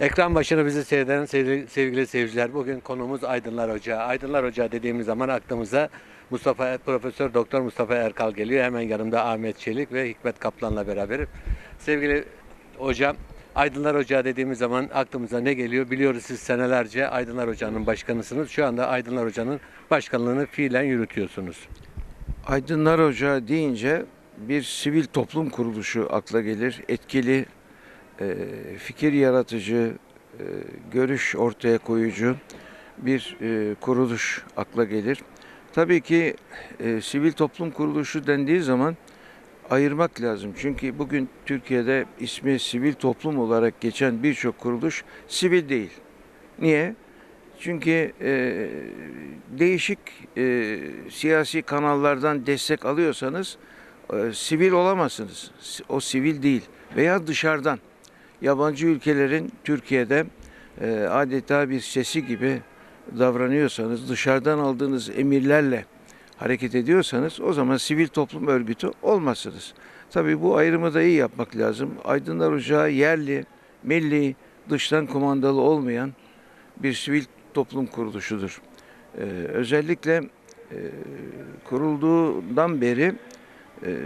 Ekran başına bizi seyreden sevgili, seyirciler bugün konumuz Aydınlar Ocağı. Aydınlar Ocağı dediğimiz zaman aklımıza Mustafa Profesör Doktor Mustafa Erkal geliyor. Hemen yanımda Ahmet Çelik ve Hikmet Kaplan'la beraber. Sevgili hocam Aydınlar Ocağı dediğimiz zaman aklımıza ne geliyor? Biliyoruz siz senelerce Aydınlar Ocağı'nın başkanısınız. Şu anda Aydınlar Ocağı'nın başkanlığını fiilen yürütüyorsunuz. Aydınlar Ocağı deyince bir sivil toplum kuruluşu akla gelir. Etkili, fikir yaratıcı, e, görüş ortaya koyucu bir e, kuruluş akla gelir. Tabii ki e, sivil toplum kuruluşu dendiği zaman ayırmak lazım. Çünkü bugün Türkiye'de ismi sivil toplum olarak geçen birçok kuruluş sivil değil. Niye? Çünkü e, değişik e, siyasi kanallardan destek alıyorsanız e, sivil olamazsınız. O sivil değil. Veya dışarıdan yabancı ülkelerin Türkiye'de e, adeta bir sesi gibi davranıyorsanız, dışarıdan aldığınız emirlerle hareket ediyorsanız o zaman sivil toplum örgütü olmazsınız. Tabii bu ayrımı da iyi yapmak lazım. Aydınlar Ocağı yerli, milli, dıştan kumandalı olmayan bir sivil toplum kuruluşudur. Ee, özellikle e, kurulduğundan beri e,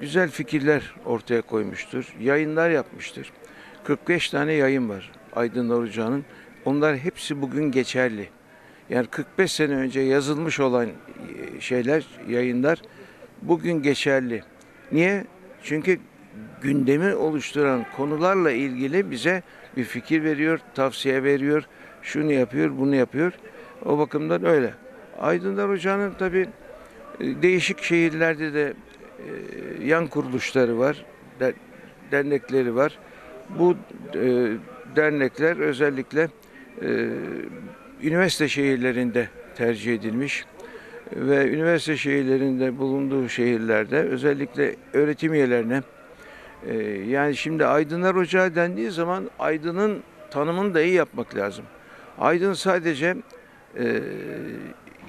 güzel fikirler ortaya koymuştur. Yayınlar yapmıştır. 45 tane yayın var Aydınlar Ocağı'nın. Onlar hepsi bugün geçerli. Yani 45 sene önce yazılmış olan e, şeyler, yayınlar bugün geçerli. Niye? Çünkü gündemi oluşturan konularla ilgili bize bir fikir veriyor, tavsiye veriyor, şunu yapıyor, bunu yapıyor. O bakımdan öyle. Aydınlar Ocağı'nın tabii e, değişik şehirlerde de e, yan kuruluşları var, der- dernekleri var. Bu e, dernekler özellikle e, üniversite şehirlerinde tercih edilmiş ve üniversite şehirlerinde bulunduğu şehirlerde özellikle öğretim üyelerine e, yani şimdi Aydınlar Ocağı dendiği zaman Aydın'ın tanımını da iyi yapmak lazım. Aydın sadece e,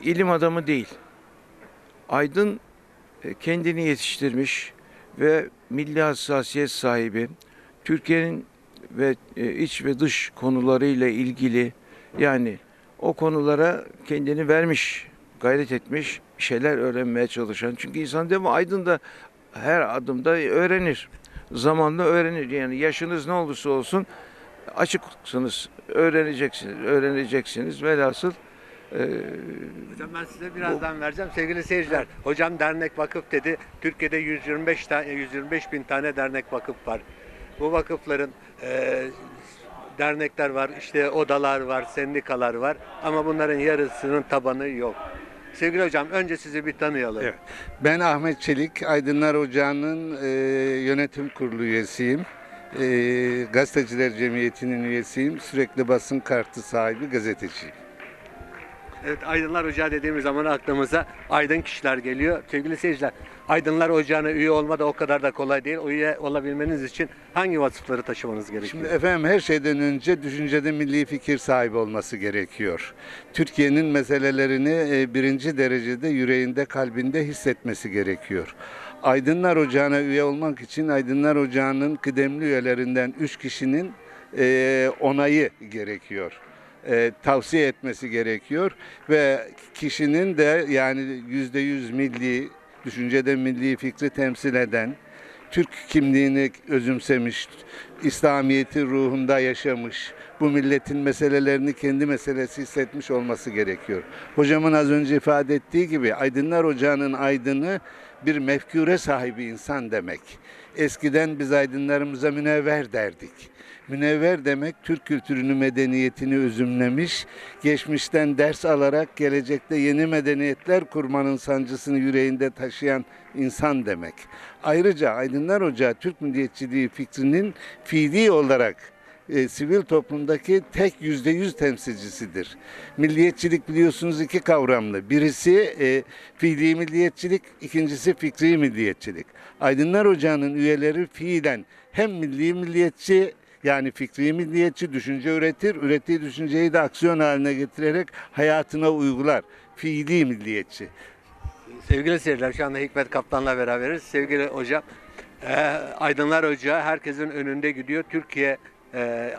ilim adamı değil. Aydın e, kendini yetiştirmiş ve milli hassasiyet sahibi, Türkiye'nin ve e, iç ve dış konularıyla ilgili yani o konulara kendini vermiş, gayret etmiş, şeyler öğrenmeye çalışan. Çünkü insan değil mi Aydın'da her adımda öğrenir. Zamanla öğrenir. Yani yaşınız ne olursa olsun açıksınız, öğreneceksiniz, öğreneceksiniz. Velhasıl e, Hocam ben size birazdan vereceğim. Sevgili seyirciler, hocam dernek vakıf dedi. Türkiye'de 125 tane 125 bin tane dernek vakıf var. Bu vakıfların e, dernekler var, işte odalar var, sendikalar var ama bunların yarısının tabanı yok. Sevgili hocam önce sizi bir tanıyalım. Evet. Ben Ahmet Çelik, Aydınlar Ocağı'nın e, yönetim kurulu üyesiyim. E, Gazeteciler Cemiyeti'nin üyesiyim. Sürekli basın kartı sahibi gazeteciyim. Evet Aydınlar Ocağı dediğimiz zaman aklımıza aydın kişiler geliyor. Sevgili seyirciler, Aydınlar Ocağı'na üye olma da o kadar da kolay değil. Üye olabilmeniz için hangi vasıfları taşımanız gerekiyor? Şimdi efendim her şeyden önce düşüncede milli fikir sahibi olması gerekiyor. Türkiye'nin meselelerini e, birinci derecede yüreğinde, kalbinde hissetmesi gerekiyor. Aydınlar Ocağı'na üye olmak için Aydınlar Ocağı'nın kıdemli üyelerinden üç kişinin e, onayı gerekiyor. E, tavsiye etmesi gerekiyor ve kişinin de yani yüzde yüz milli, düşüncede milli fikri temsil eden, Türk kimliğini özümsemiş, İslamiyeti ruhunda yaşamış, bu milletin meselelerini kendi meselesi hissetmiş olması gerekiyor. Hocamın az önce ifade ettiği gibi Aydınlar Ocağı'nın aydını bir mefkure sahibi insan demek. Eskiden biz aydınlarımıza münevver derdik. Münevver demek Türk kültürünü, medeniyetini özümlemiş, geçmişten ders alarak gelecekte yeni medeniyetler kurmanın sancısını yüreğinde taşıyan insan demek. Ayrıca Aydınlar Ocağı Türk milliyetçiliği fikrinin fiili olarak e, sivil toplumdaki tek yüzde yüz temsilcisidir. Milliyetçilik biliyorsunuz iki kavramlı. Birisi e, fiili milliyetçilik, ikincisi fikri milliyetçilik. Aydınlar Ocağı'nın üyeleri fiilen hem milli milliyetçi yani fikri milliyetçi düşünce üretir, ürettiği düşünceyi de aksiyon haline getirerek hayatına uygular. Fiili milliyetçi. Sevgili seyirciler şu anda Hikmet Kaptan'la beraberiz. Sevgili hocam, e, Aydınlar Ocağı herkesin önünde gidiyor. Türkiye e,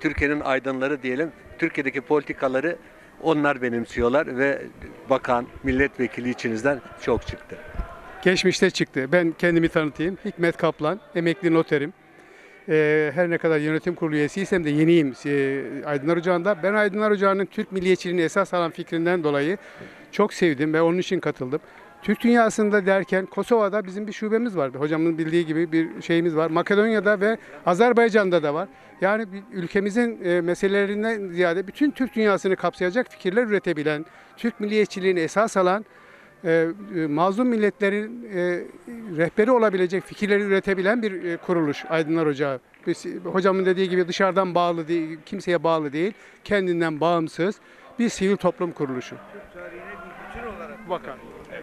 Türkiye'nin aydınları diyelim. Türkiye'deki politikaları onlar benimsiyorlar ve bakan, milletvekili içinizden çok çıktı. Geçmişte çıktı. Ben kendimi tanıtayım. Hikmet Kaplan, emekli noterim. Ee, her ne kadar yönetim kurulu üyesiysem de yeniyim e, Aydınlar Ocağı'nda. Ben Aydınlar Ocağı'nın Türk milliyetçiliğini esas alan fikrinden dolayı çok sevdim ve onun için katıldım. Türk dünyasında derken Kosova'da bizim bir şubemiz var. Hocamın bildiği gibi bir şeyimiz var. Makedonya'da ve Azerbaycan'da da var. Yani ülkemizin e, meselelerinden ziyade bütün Türk dünyasını kapsayacak fikirler üretebilen, Türk milliyetçiliğini esas alan e, e, mazlum milletlerin e, rehberi olabilecek fikirleri üretebilen bir e, kuruluş Aydınlar Ocağı. Biz, hocamın dediği gibi dışarıdan bağlı değil, kimseye bağlı değil, kendinden bağımsız bir sivil toplum kuruluşu. Bakan.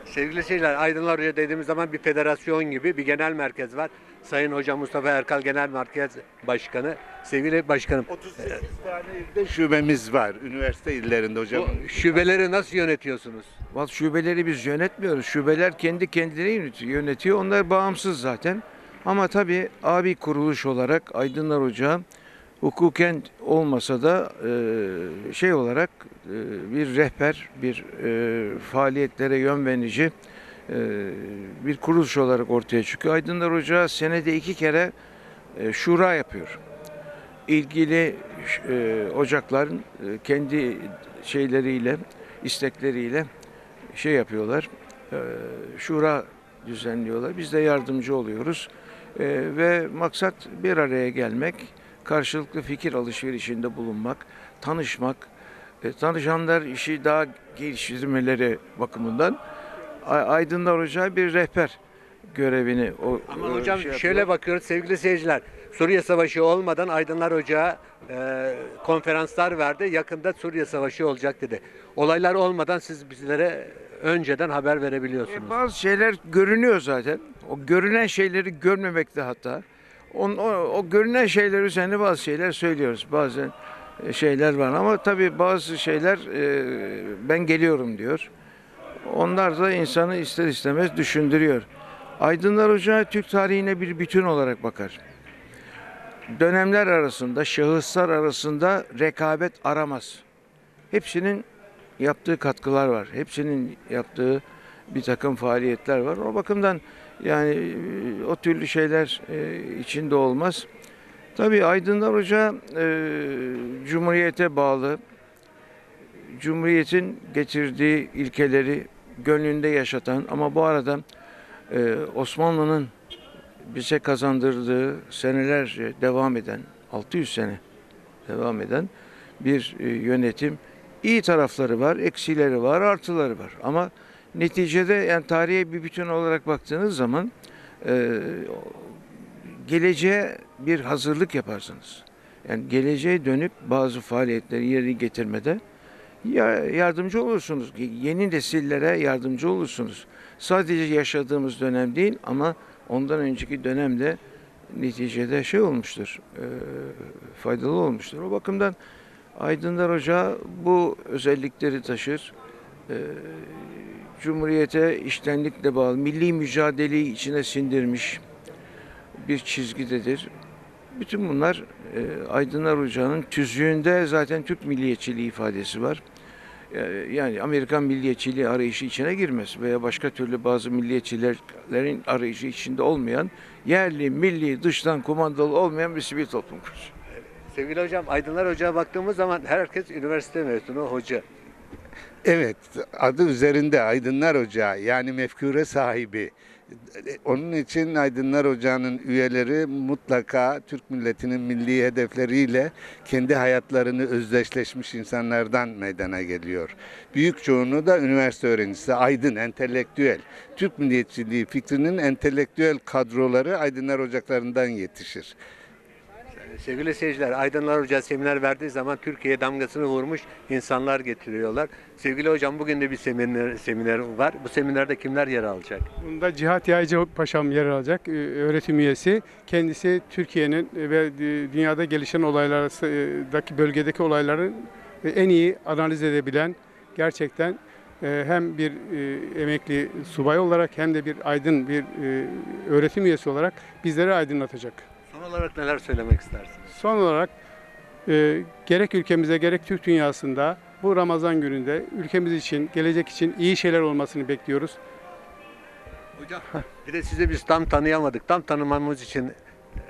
Sevgili seyirciler, Aydınlar Hoca dediğimiz zaman bir federasyon gibi bir genel merkez var. Sayın Hocam Mustafa Erkal Genel Merkez Başkanı. Sevgili başkanım, 38 tane ilde şubemiz var üniversite illerinde hocam. bu şubeleri nasıl yönetiyorsunuz? Vallahi şubeleri biz yönetmiyoruz. Şubeler kendi kendileri yönetiyor. yönetiyor. Onlar bağımsız zaten. Ama tabii abi kuruluş olarak Aydınlar Ocağı hukuken olmasa da e, şey olarak e, bir rehber, bir e, faaliyetlere yön verici bir kuruluş olarak ortaya çıkıyor. Aydınlar Ocağı senede iki kere e, şura yapıyor. İlgili e, ocakların e, kendi şeyleriyle, istekleriyle şey yapıyorlar, e, şura düzenliyorlar. Biz de yardımcı oluyoruz. E, ve maksat bir araya gelmek, karşılıklı fikir alışverişinde bulunmak, tanışmak, e, tanışanlar işi daha geliştirmeleri bakımından Aydınlar Ocağı bir rehber görevini o Ama e, hocam şey şöyle yapıyor. bakıyoruz sevgili seyirciler. Suriye Savaşı olmadan Aydınlar Ocağı e, konferanslar verdi. Yakında Suriye Savaşı olacak dedi. Olaylar olmadan siz bizlere önceden haber verebiliyorsunuz. E, bazı şeyler görünüyor zaten. O görünen şeyleri görmemekte hatta. O, o, o görünen şeyler üzerine bazı şeyler söylüyoruz. Bazen e, şeyler var ama tabii bazı şeyler e, ben geliyorum diyor. Onlar da insanı ister istemez düşündürüyor. Aydınlar Ocağı Türk tarihine bir bütün olarak bakar. Dönemler arasında, şahıslar arasında rekabet aramaz. Hepsinin yaptığı katkılar var. Hepsinin yaptığı bir takım faaliyetler var. O bakımdan yani e, o türlü şeyler e, içinde olmaz. Tabii Aydınlar Hoca e, Cumhuriyete bağlı, Cumhuriyet'in getirdiği ilkeleri gönlünde yaşatan ama bu arada e, Osmanlı'nın bize kazandırdığı senelerce devam eden, 600 sene devam eden bir e, yönetim iyi tarafları var, eksileri var, artıları var. Ama neticede yani tarihe bir bütün olarak baktığınız zaman e, geleceğe bir hazırlık yaparsınız. Yani geleceğe dönük bazı faaliyetleri yerine getirmede yardımcı olursunuz. Yeni nesillere yardımcı olursunuz. Sadece yaşadığımız dönem değil ama ondan önceki dönemde neticede şey olmuştur, e, faydalı olmuştur. O bakımdan Aydınlar Ocağı bu özellikleri taşır. E, Cumhuriyete iştenlikle bağlı, milli mücadeleyi içine sindirmiş bir çizgidedir. Bütün bunlar e, Aydınlar Ocağı'nın tüzüğünde zaten Türk milliyetçiliği ifadesi var. E, yani Amerikan milliyetçiliği arayışı içine girmez veya başka türlü bazı milliyetçilerin arayışı içinde olmayan, yerli, milli, dıştan kumandalı olmayan bir sivil toplum kuruluşu. Sevgili hocam Aydınlar Ocağı baktığımız zaman herkes üniversite mezunu hoca. Evet, adı üzerinde Aydınlar Ocağı yani mefkure sahibi. Onun için Aydınlar Ocağı'nın üyeleri mutlaka Türk milletinin milli hedefleriyle kendi hayatlarını özdeşleşmiş insanlardan meydana geliyor. Büyük çoğunluğu da üniversite öğrencisi, aydın, entelektüel. Türk milliyetçiliği fikrinin entelektüel kadroları Aydınlar Ocaklarından yetişir. Sevgili seyirciler, Aydınlar Hoca seminer verdiği zaman Türkiye'ye damgasını vurmuş insanlar getiriyorlar. Sevgili hocam bugün de bir seminer, seminer var. Bu seminerde kimler yer alacak? Bunda Cihat Yaycı Paşam yer alacak, e, öğretim üyesi. Kendisi Türkiye'nin ve dünyada gelişen olaylardaki bölgedeki olayların en iyi analiz edebilen, gerçekten e, hem bir e, emekli subay olarak hem de bir aydın bir e, öğretim üyesi olarak bizleri aydınlatacak. Olarak neler söylemek istersiniz? Son olarak e, gerek ülkemize gerek Türk dünyasında bu Ramazan gününde ülkemiz için, gelecek için iyi şeyler olmasını bekliyoruz. Hocam bir de sizi biz tam tanıyamadık. Tam tanımamız için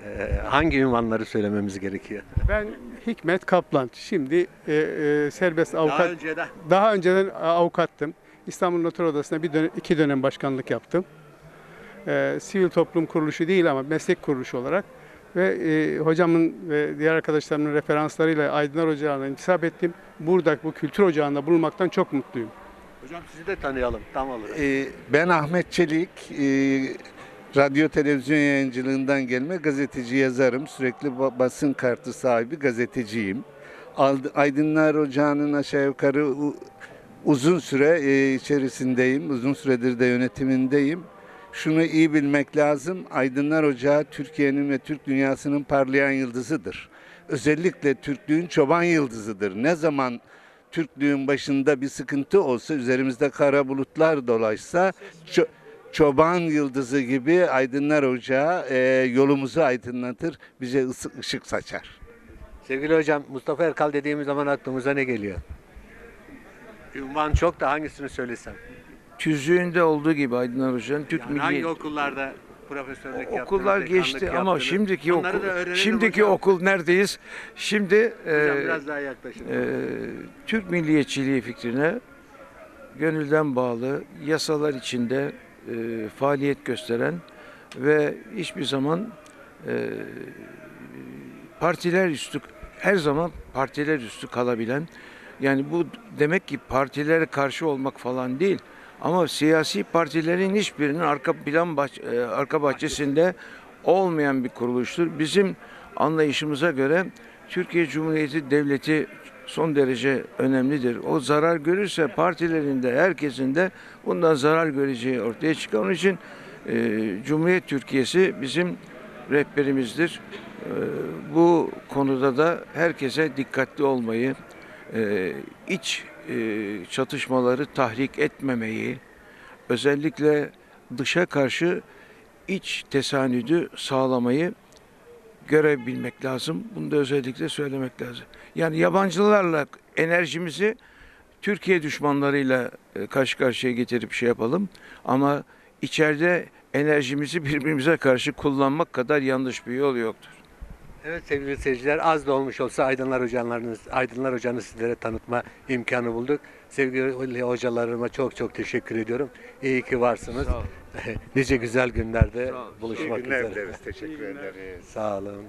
e, hangi ünvanları söylememiz gerekiyor? Ben Hikmet Kaplan. Şimdi e, e, serbest avukat. Daha önceden Daha önceden avukattım. İstanbul Noter Odası'nda bir dönem, iki dönem başkanlık yaptım. Ee, sivil toplum kuruluşu değil ama meslek kuruluşu olarak ve e, hocamın ve diğer arkadaşlarımın referanslarıyla Aydınlar Ocağı'na intisap ettim. Burada bu kültür ocağında bulunmaktan çok mutluyum. hocam sizi de tanıyalım tam olarak. Ee, Ben Ahmet Çelik, ee, radyo televizyon yayıncılığından gelme gazeteci yazarım. Sürekli ba- basın kartı sahibi gazeteciyim. Aydınlar Ocağı'nın aşağı yukarı uzun süre ee, içerisindeyim. Uzun süredir de yönetimindeyim. Şunu iyi bilmek lazım. Aydınlar Ocağı Türkiye'nin ve Türk dünyasının parlayan yıldızıdır. Özellikle Türklüğün çoban yıldızıdır. Ne zaman Türklüğün başında bir sıkıntı olsa, üzerimizde kara bulutlar dolaşsa, ço- çoban yıldızı gibi aydınlar ocağı e, yolumuzu aydınlatır, bize ısı- ışık saçar. Sevgili hocam Mustafa Erkal dediğimiz zaman aklımıza ne geliyor? Ünvan çok da hangisini söylesem? Tüzüğünde olduğu gibi Aydınlar Hoca'nın Türk Yani Milli hangi okullarda profesörlük yaptınız? Okullar geçti ama yaptınız? şimdiki Onları okul şimdiki hocam. okul neredeyiz? Şimdi Hocam e, biraz daha yaklaşın. e, Türk milliyetçiliği fikrine gönülden bağlı, yasalar içinde e, faaliyet gösteren ve hiçbir zaman e, partiler üstü her zaman partiler üstü kalabilen yani bu demek ki partilere karşı olmak falan değil ama siyasi partilerin hiçbirinin arka plan bahç- e, arka bahçesinde olmayan bir kuruluştur. Bizim anlayışımıza göre Türkiye Cumhuriyeti Devleti son derece önemlidir. O zarar görürse partilerin de herkesin de bundan zarar göreceği ortaya çıkar. Onun için e, Cumhuriyet Türkiye'si bizim rehberimizdir. E, bu konuda da herkese dikkatli olmayı, e, iç çatışmaları tahrik etmemeyi, özellikle dışa karşı iç tesanüdü sağlamayı görebilmek lazım. Bunu da özellikle söylemek lazım. Yani yabancılarla enerjimizi Türkiye düşmanlarıyla e, karşı karşıya getirip şey yapalım. Ama içeride enerjimizi birbirimize karşı kullanmak kadar yanlış bir yol yoktur. Evet sevgili seyirciler az da olmuş olsa Aydınlar Hocalarınız, Aydınlar Hoca'nı sizlere tanıtma imkanı bulduk. Sevgili hocalarıma çok çok teşekkür ediyorum. İyi ki varsınız. nice güzel günlerde buluşmak üzere. Teşekkür ederiz. Sağ olun.